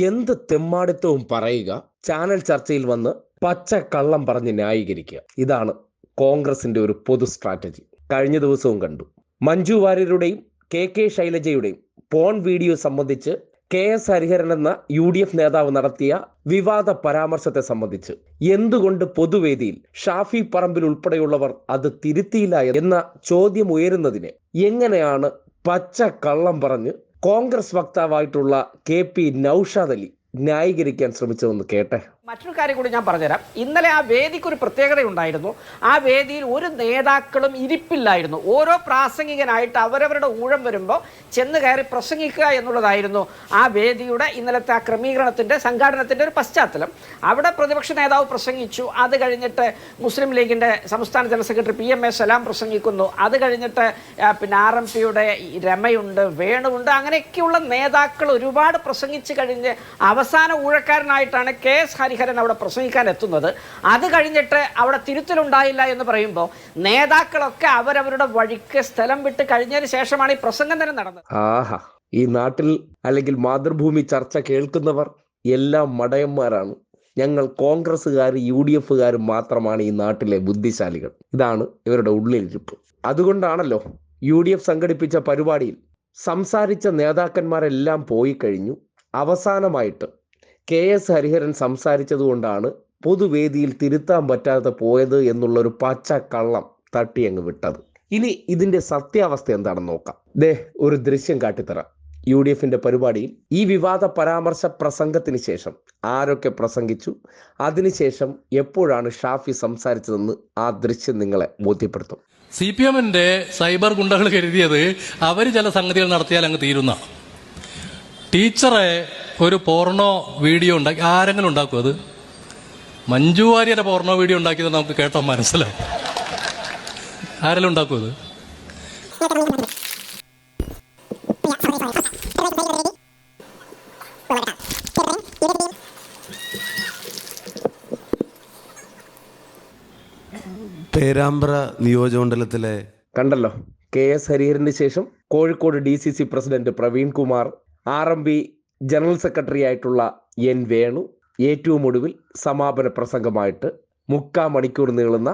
എന്ത് തെമ്മാടിത്തവും പറയുക ചാനൽ ചർച്ചയിൽ വന്ന് പച്ച കള്ളം പറഞ്ഞ് ന്യായീകരിക്കുക. ഇതാണ് കോൺഗ്രസിന്റെ ഒരു പൊതു സ്ട്രാറ്റജി. കഴിഞ്ഞ ദിവസവും കണ്ടു. മഞ്ജു വാര്യരുടെയും കെ കെ ശൈലജയുടെയും പോൺ വീഡിയോ സംബന്ധിച്ച് കെ എസ് ഹരിഹരൻ എന്ന യു ഡി എഫ് നേതാവ് നടത്തിയ വിവാദ പരാമർശത്തെ സംബന്ധിച്ച് എന്തുകൊണ്ട് പൊതുവേദിയിൽ ഷാഫി പറമ്പിൽ ഉൾപ്പെടെയുള്ളവർ അത് തിരുത്തിയില്ല എന്ന ചോദ്യം ഉയരുന്നതിനെ എങ്ങനെയാണ് പച്ച കള്ളം പറഞ്ഞ് കോൺഗ്രസ് വക്താവായിട്ടുള്ള കെ പി നൌഷാദ് അലി ന്യായീകരിക്കാൻ ശ്രമിച്ചതെന്ന് കേട്ടെ. മറ്റൊരു കാര്യം കൂടി ഞാൻ പറഞ്ഞുതരാം. ഇന്നലെ ആ വേദിക്ക് ഒരു പ്രത്യേകത ഉണ്ടായിരുന്നു ആ വേദിയിൽ ഒരു നേതാക്കളും ഇരിപ്പില്ലായിരുന്നു. ഓരോ പ്രാസംഗികനായിട്ട് അവരവരുടെ ഊഴം വരുമ്പോൾ ചെന്ന് കയറി പ്രസംഗിക്കുക എന്നുള്ളതായിരുന്നു ആ വേദിയുടെ ഇന്നലത്തെ ആ ക്രമീകരണത്തിന്റെ സംഘാടനത്തിന്റെ ഒരു പശ്ചാത്തലം. അവിടെ പ്രതിപക്ഷ നേതാവ് പ്രസംഗിച്ചു. അത് കഴിഞ്ഞിട്ട് മുസ്ലിം ലീഗിന്റെ സംസ്ഥാന general secretary P M A Salam പ്രസംഗിക്കുന്നു. അത് കഴിഞ്ഞിട്ട് പിന്നെ ആർ എം പിയുടെ രമയുണ്ട് വേണുണ്ട് അങ്ങനെയൊക്കെയുള്ള നേതാക്കൾ ഒരുപാട് പ്രസംഗിച്ച് കഴിഞ്ഞ് അവസാന ഊഴക്കാരനായിട്ടാണ് കെ എസ് ഹരിഹരൻ അവിടെ പ്രസംഗിക്കാൻ എത്തുന്നത്. അത് കഴിഞ്ഞിട്ട് അവിടെ തിരുത്തലുണ്ടായില്ല എന്ന് പറയുമ്പോൾ നേതാക്കളൊക്കെ അവരവരുടെ വഴിക്ക് സ്ഥലം വിട്ട് കഴിഞ്ഞതിന് ശേഷമാണ് ഈ പ്രസംഗം തന്നെ നടന്നത്. ആഹാ ഈ നാട്ടിൽ അല്ലെങ്കിൽ മാതൃഭൂമി ചർച്ച കേൾക്കുന്നവർ എല്ലാം മടയന്മാരാണ്. ഞങ്ങൾ കോൺഗ്രസ്സുകാർ യു ഡി എഫുകാരും മാത്രമാണ് ഈ നാട്ടിലെ ബുദ്ധിശാലികൾ. ഇതാണ് ഇവരുടെ ഉള്ളിലിരിപ്പ്. അതുകൊണ്ടാണല്ലോ യു ഡി എഫ് സംഘടിപ്പിച്ച പരിപാടിയിൽ സംസാരിച്ച നേതാക്കന്മാരെല്ലാം പോയി കഴിഞ്ഞു. അവസാനമായിട്ട് കെ എസ് ഹരിഹരൻ സംസാരിച്ചതുകൊണ്ടാണ് പൊതുവേദിയിൽ തിരുത്താൻ പറ്റാതെ പോയത് എന്നുള്ളൊരു പച്ച കള്ളം തട്ടി അങ്ങ് വിട്ടത്. ഇനി ഇതിന്റെ സത്യാവസ്ഥ എന്താണെന്ന് നോക്കാം. ദേ ഒരു ദൃശ്യം കാട്ടിത്തരാം. യു ഡി എഫിന്റെ പരിപാടിയിൽ ഈ വിവാദ പരാമർശ പ്രസംഗത്തിന് ശേഷം ആരൊക്കെ പ്രസംഗിച്ചു? അതിനുശേഷം എപ്പോഴാണ് ഷാഫി സംസാരിച്ചതെന്ന് ആ ദൃശ്യം നിങ്ങളെ ബോധ്യപ്പെടുത്തും. സി പി എമ്മിന്റെ സൈബർ ഗുണ്ടകൾ കരുതിയത് അവർ ചില സംഗതികൾ നടത്തിയാൽ അങ്ങ് തീരുന്ന. ടീച്ചറെ ഒരു പോർണോ വീഡിയോ ഉണ്ടാക്കി ആരെങ്കിലും ഉണ്ടാക്കും അത്? മഞ്ജു വാര്യരുടെ പോർണോ വീഡിയോ ഉണ്ടാക്കിയത് നമുക്ക് കേട്ടോ മനസ്സിലാവും ആരെങ്കിലും ഉണ്ടാക്കും അത്? പേരാമ്പ്ര നിയോജകമണ്ഡലത്തിലെ കണ്ടല്ലോ. കെ എസ് ഹരിഹരന് ശേഷം Kozhikode D C C president Praveen Kumar R M B general secretary ആയിട്ടുള്ള എൻ വേണു ഏറ്റവും ഒടുവിൽ സമാപന പ്രസംഗമായിട്ട് മുക്കാ മണിക്കൂർ നീളുന്ന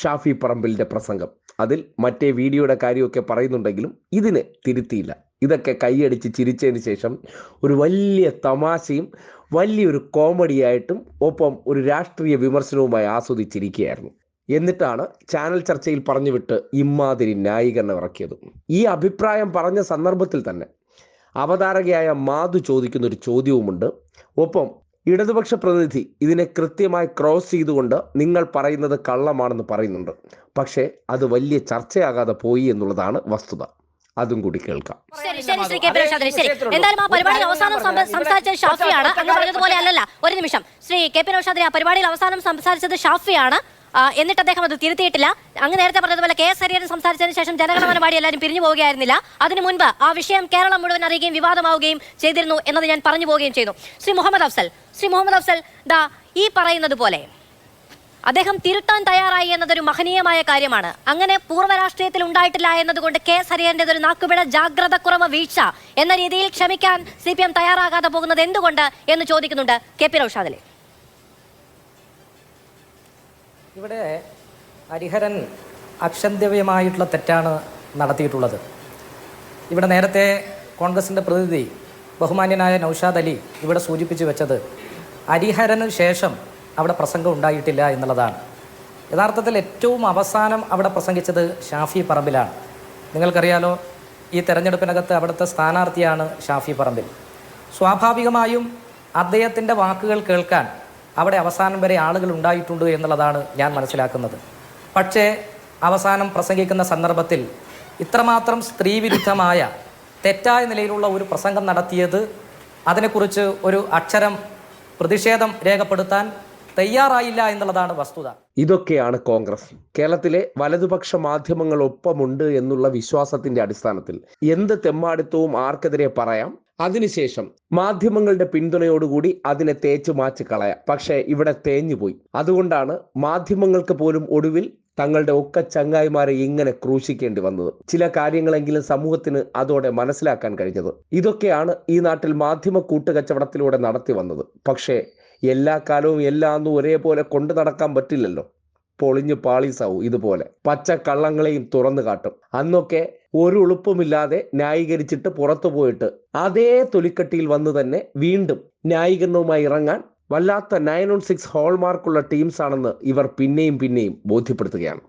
ഷാഫി പറമ്പിലിന്റെ പ്രസംഗം. അതിൽ മറ്റേ വീഡിയോയുടെ കാര്യമൊക്കെ പറയുന്നുണ്ടെങ്കിലും ഇതിന് തിരുത്തിയില്ല. ഇതൊക്കെ കൈയടിച്ച് ചിരിച്ചതിന് ശേഷം ഒരു വലിയ തമാശയും വലിയൊരു കോമഡിയായിട്ടും ഒപ്പം ഒരു രാഷ്ട്രീയ വിമർശനവുമായി ആസ്വദിച്ചിരിക്കുകയായിരുന്നു. എന്നിട്ടാണ് ചാനൽ ചർച്ചയിൽ പറഞ്ഞു വിട്ട് ഇമ്മാതിരി ന്യായീകരണം ഇറക്കിയത്. ഈ അഭിപ്രായം പറഞ്ഞ സന്ദർഭത്തിൽ തന്നെ അവതാരകയായ മാധു ചോദിക്കുന്ന ഒരു ചോദ്യവുമുണ്ട്. ഒപ്പം ഇടതുപക്ഷ പ്രതിനിധി ഇതിനെ കൃത്യമായി ക്രോസ് ചെയ്തുകൊണ്ട് നിങ്ങൾ പറയുന്നത് കള്ളമാണെന്ന് പറയുന്നുണ്ട്. പക്ഷേ അത് വലിയ ചർച്ചയാകാതെ പോയി എന്നുള്ളതാണ് വസ്തുത. അതും കൂടി കേൾക്കാം. ശരി ശരി ശ്രീ എന്തായാലും ആ അവസാനം സംസാരിച്ചത് ഷാഫിയാണ്. അങ്ങ് പറഞ്ഞതുപോലെ അല്ലല്ല ഒരു നിമിഷം. ശ്രീ കെ പി രോഷാദ്രി ആ പരിപാടിയിൽ അവസാനം സംസാരിച്ചത് ഷാഫിയാണ്. എന്നിട്ട് അദ്ദേഹം അത് തിരുത്തിയിട്ടില്ല. അങ്ങ് നേരത്തെ പറഞ്ഞതുപോലെ കെ എസ് ഹരിയൻ സംസാരിച്ചതിന് ശേഷം ജനഗണമന പാടി എല്ലാവരും പിരിഞ്ഞു പോവുകയായിരുന്നില്ല. അതിനു മുൻപ് ആ വിഷയം കേരളം മുഴുവൻ അറിയുകയും വിവാദമാവുകയും ചെയ്തിരുന്നു എന്നത് ഞാൻ പറഞ്ഞു പോവുകയും ചെയ്തു. ശ്രീ മുഹമ്മദ് അഫ്സൽ ശ്രീ മുഹമ്മദ് അഫ്സൽ ദാ ഈ പറയുന്നത് പോലെ അദ്ദേഹം തിരുത്താൻ തയ്യാറായി എന്നതൊരു മഹനീയമായ കാര്യമാണ്. അങ്ങനെ പൂർവ രാഷ്ട്രീയത്തിൽ ഉണ്ടായിട്ടില്ല എന്നതുകൊണ്ട് കെ എസ് ഹരിയന്റെ ഒരു നാക്കുപിഴ ജാഗ്രത കുറവ് വീഴ്ച എന്ന രീതിയിൽ ക്ഷമിക്കാൻ സി പി എം തയ്യാറാകാതെ പോകുന്നത് എന്തുകൊണ്ട് എന്ന് ചോദിക്കുന്നുണ്ട് കെ പി നൌഷാദലി ഇവിടെ ഹരിഹരൻ അക്ഷന്തവ്യമായിട്ടുള്ള തെറ്റാണ് നടത്തിയിട്ടുള്ളത്. ഇവിടെ നേരത്തെ കോൺഗ്രസിന്റെ പ്രതിനിധി ബഹുമാന്യനായ നൌഷാദ് അലി ഇവിടെ സൂചിപ്പിച്ചു വെച്ചത് ഹരിഹരന് ശേഷം അവിടെ പ്രസംഗം ഉണ്ടായിട്ടില്ല എന്നുള്ളതാണ്. യഥാർത്ഥത്തിൽ ഏറ്റവും അവസാനം അവിടെ പ്രസംഗിച്ചത് ഷാഫി പറമ്പിലാണ്. നിങ്ങൾക്കറിയാലോ ഈ തെരഞ്ഞെടുപ്പിനകത്ത് അവിടുത്തെ സ്ഥാനാർത്ഥിയാണ് ഷാഫി പറമ്പിൽ. സ്വാഭാവികമായും അദ്ദേഹത്തിന്റെ വാക്കുകൾ കേൾക്കാൻ അവിടെ അവസാനം വരെ ആളുകൾ ഉണ്ടായിട്ടുണ്ട് എന്നുള്ളതാണ് ഞാൻ മനസ്സിലാക്കുന്നത്. പക്ഷേ അവസാനം പ്രസംഗിക്കുന്ന സന്ദർഭത്തിൽ ഇത്രമാത്രം സ്ത്രീവിരുദ്ധമായ തെറ്റായ നിലയിലുള്ള ഒരു പ്രസംഗം നടത്തിയത് അതിനെക്കുറിച്ച് ഒരു അക്ഷരം പ്രതിഷേധം രേഖപ്പെടുത്താൻ തയ്യാറായില്ല എന്നുള്ളതാണ് വസ്തുത. ഇതൊക്കെയാണ് കോൺഗ്രസ്. കേരളത്തിലെ വലതുപക്ഷ മാധ്യമങ്ങൾ ഒപ്പമുണ്ട് എന്നുള്ള വിശ്വാസത്തിന്റെ അടിസ്ഥാനത്തിൽ എന്ത് തെമ്മാടിത്തവും ആർക്കെതിരെ പറയാം? അതിനുശേഷം മാധ്യമങ്ങളുടെ പിന്തുണയോടുകൂടി അതിനെ തേച്ചു മാച്ച് കളയാം. പക്ഷേ ഇവിടെ തേഞ്ഞുപോയി അതുകൊണ്ടാണ് മാധ്യമങ്ങൾക്ക് പോലും ഒടുവിൽ തങ്ങളുടെ ഒക്കെ ചങ്ങായിമാരെ ഇങ്ങനെ ക്രൂശിക്കേണ്ടി വന്നത്. ചില കാര്യങ്ങളെങ്കിലും സമൂഹത്തിന് അതോടെ മനസ്സിലാക്കാൻ കഴിഞ്ഞത്. ഇതൊക്കെയാണ് ഈ നാട്ടിൽ മാധ്യമ കൂട്ടുകച്ചവടത്തിലൂടെ നടത്തി വന്നത്. പക്ഷേ എല്ലാ കാലവും എല്ലാന്നും ഒരേപോലെ കൊണ്ടു നടക്കാൻ പറ്റില്ലല്ലോ. പൊളിഞ്ഞു പാളീസാവും ഇതുപോലെ. പച്ച കള്ളങ്ങളെയും തുറന്നു കാട്ടും. അന്നൊക്കെ ഒരു ഉളുപ്പുമില്ലാതെ ന്യായീകരിച്ചിട്ട് പുറത്തു പോയിട്ട് അതേ തൊലിക്കട്ടിയിൽ വന്ന് തന്നെ വീണ്ടും ന്യായീകരണവുമായി ഇറങ്ങാൻ വല്ലാത്ത നയൻ ഓൺ സിക്സ് ഹോൾമാർക്കുള്ള ടീംസ് ആണെന്ന് ഇവർ പിന്നെയും പിന്നെയും ബോധ്യപ്പെടുത്തുകയാണ്.